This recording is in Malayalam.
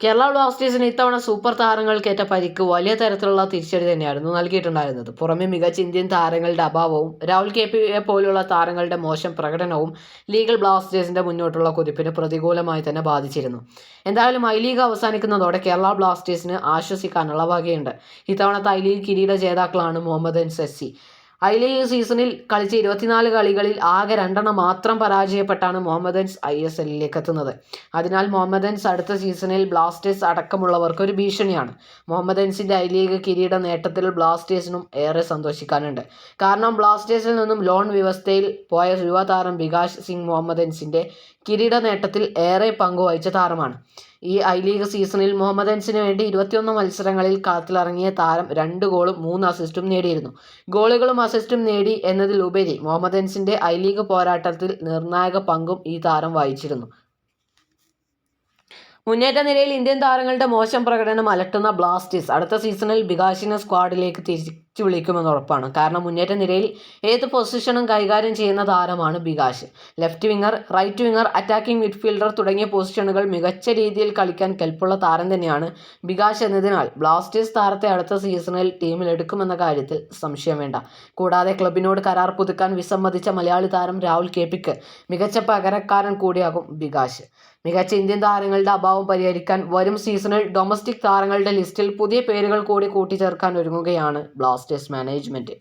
കേരള ബ്ലാസ്റ്റേഴ്സിന് ഇത്തവണ സൂപ്പർ താരങ്ങൾക്കേറ്റ പരിക്ക് വലിയ തരത്തിലുള്ള തിരിച്ചടി തന്നെയായിരുന്നു നൽകിയിട്ടുണ്ടായിരുന്നത്. പുറമെ മികച്ച ഇന്ത്യൻ താരങ്ങളുടെ അഭാവവും രാഹുൽ കെ പിയെ പോലുള്ള താരങ്ങളുടെ മോശം പ്രകടനവും ലീഗൽ ബ്ലാസ്റ്റേഴ്സിന്റെ മുന്നോട്ടുള്ള കുതിപ്പിന് പ്രതികൂലമായി തന്നെ ബാധിച്ചിരുന്നു. എന്തായാലും ഐ ലീഗ് അവസാനിക്കുന്നതോടെ കേരള ബ്ലാസ്റ്റേഴ്സിന് ആശ്വസിക്കാനുള്ള വകയുണ്ട്. ഇത്തവണത്തെ ഐ ലീഗ് കിരീട ജേതാക്കളാണ് മുഹമ്മദ് സെസ്സി ഐ ലീഗ് സീസണിൽ കളിച്ച ഇരുപത്തിനാല് കളികളിൽ ആകെ രണ്ടെണ്ണം മാത്രം പരാജയപ്പെട്ടാണ് മുഹമ്മദൻസ് ഐ എസ് എല്ലിലേക്ക് എത്തുന്നത് അതിനാൽ മുഹമ്മദൻസ് അടുത്ത സീസണിൽ ബ്ലാസ്റ്റേഴ്സ് അടക്കമുള്ളവർക്ക് ഒരു ഭീഷണിയാണ്. മുഹമ്മദൻസിന്റെ ഐ ലീഗ് കിരീട നേട്ടത്തിൽ ബ്ലാസ്റ്റേഴ്സിനും ഏറെ സന്തോഷിക്കാനുണ്ട്. കാരണം ബ്ലാസ്റ്റേഴ്സിൽ നിന്നും ലോൺ വ്യവസ്ഥയിൽ പോയ യുവതാരം വികാസ് സിംഗ് മുഹമ്മദൻസിന്റെ കിരീട നേട്ടത്തിൽ ഏറെ പങ്കുവഹിച്ച താരമാണ്. ഈ ഐ ലീഗ് സീസണിൽ മുഹമ്മദൻസിന് വേണ്ടി ഇരുപത്തിയൊന്ന് മത്സരങ്ങളിൽ കാത്തിലിറങ്ങിയ താരം രണ്ട് ഗോളും മൂന്ന് അസിസ്റ്റും നേടിയിരുന്നു. ഗോളുകളും അസിസ്റ്റും നേടി എന്നതിലുപരി മുഹമ്മദൻസിന്റെ ഐ ലീഗ് പോരാട്ടത്തിൽ നിർണായക പങ്കും ഈ താരം വഹിച്ചിരുന്നു. മുന്നേറ്റ നിരയിൽ ഇന്ത്യൻ താരങ്ങളുടെ മോശം പ്രകടനം അലട്ടുന്ന ബ്ലാസ്റ്റേഴ്സ് അടുത്ത സീസണിൽ ബികാശിനെ സ്ക്വാഡിലേക്ക് തിരിച്ചു വിളിക്കുമെന്ന് ഉറപ്പാണ്. കാരണം മുന്നേറ്റ നിരയിൽ ഏത് പൊസിഷനും കൈകാര്യം ചെയ്യുന്ന താരമാണ് Bikash. Left winger right winger attacking midfielder തുടങ്ങിയ പൊസിഷനുകൾ മികച്ച രീതിയിൽ കളിക്കാൻ കെൽപ്പുള്ള താരം തന്നെയാണ് ബികാഷ് എന്നതിനാൽ ബ്ലാസ്റ്റേഴ്സ് താരത്തെ അടുത്ത സീസണിൽ ടീമിൽ എടുക്കുമെന്ന കാര്യത്തിൽ സംശയം വേണ്ട. കൂടാതെ ക്ലബിനോട് കരാർ പുതുക്കാൻ വിസമ്മതിച്ച മലയാളി താരം രാഹുൽ കെ പിക്ക് മികച്ച പകരക്കാരൻ കൂടിയാകും ബികാഷ്. മികച്ച ഇന്ത്യൻ താരങ്ങളുടെ അഭാവം പരിഹരിക്കാൻ വരും സീസണിൽ ഡൊമസ്റ്റിക് താരങ്ങളുടെ ലിസ്റ്റിൽ പുതിയ പേരുകൾ കൂടി കൂട്ടിച്ചേർക്കാൻ ഒരുങ്ങുകയാണ് ബ്ലാസ്റ്റേഴ്സ് മാനേജ്മെന്റ്.